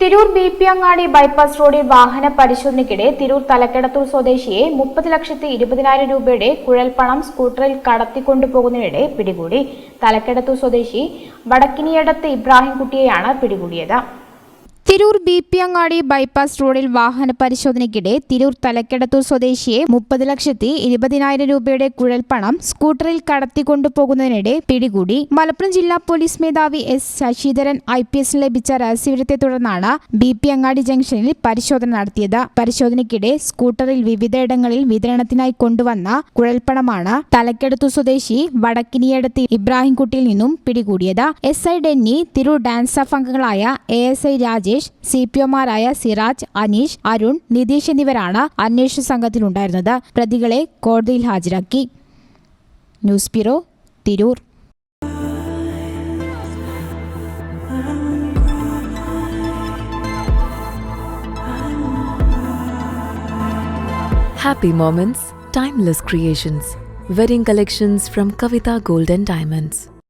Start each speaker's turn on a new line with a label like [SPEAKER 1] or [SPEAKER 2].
[SPEAKER 1] Tirur B P Angadi bypass റോഡിൽ വാഹന പരിശോധനയ്ക്കിടെ തിരൂർ തലക്കെടത്തൂർ സ്വദേശിയെ മുപ്പത് ലക്ഷത്തി ഇരുപതിനായിരം രൂപയുടെ കുഴൽപ്പണം സ്കൂട്ടറിൽ കടത്തിക്കൊണ്ടുപോകുന്നതിനിടെ പിടികൂടി. തലക്കെടത്തൂർ സ്വദേശി വടക്കിനിയടത്ത് ഇബ്രാഹിംകുട്ടിയെയാണ് പിടികൂടിയത്. Tirur B P Angadi bypass റോഡിൽ വാഹന പരിശോധനയ്ക്കിടെ തിരൂർ തലക്കെടത്തൂർ സ്വദേശിയെ മുപ്പത് ലക്ഷത്തി ഇരുപതിനായിരം രൂപയുടെ കുഴൽപ്പണം സ്കൂട്ടറിൽ കടത്തിക്കൊണ്ടുപോകുന്നതിനിടെ പിടികൂടി. മലപ്പുറം ജില്ലാ പോലീസ് മേധാവി എസ് ശശിധരൻ ഐ പി എസിന് ലഭിച്ച രഹസ്യവിവരത്തെ തുടർന്നാണ് ബി പി അങ്ങാടി ജംഗ്ഷനിൽ പരിശോധന നടത്തിയത്. പരിശോധനയ്ക്കിടെ സ്കൂട്ടറിൽ വിവിധയിടങ്ങളിൽ വിതരണത്തിനായി കൊണ്ടുവന്ന കുഴൽപ്പണമാണ് തലക്കെടുത്തു സ്വദേശി വടക്കിനിയടത്ത് ഇബ്രാഹിംകുട്ടിയിൽ നിന്നും പിടികൂടിയത്. എസ് ഐ ഡെന്നി തിരൂർ ഡാൻസ് അംഗങ്ങളായ A S I Rajesh C P ഒമാരായ Siraj Aneesh Arun Nitheesh എന്നിവരാണ് അന്വേഷണ സംഘത്തിലുണ്ടായിരുന്നത് പ്രതികളെ കോടതിയിൽ ഹാജരാക്കി news bureau Tirur
[SPEAKER 2] Happy moments, timeless creations. Wedding collections from Kavita Gold and Diamonds.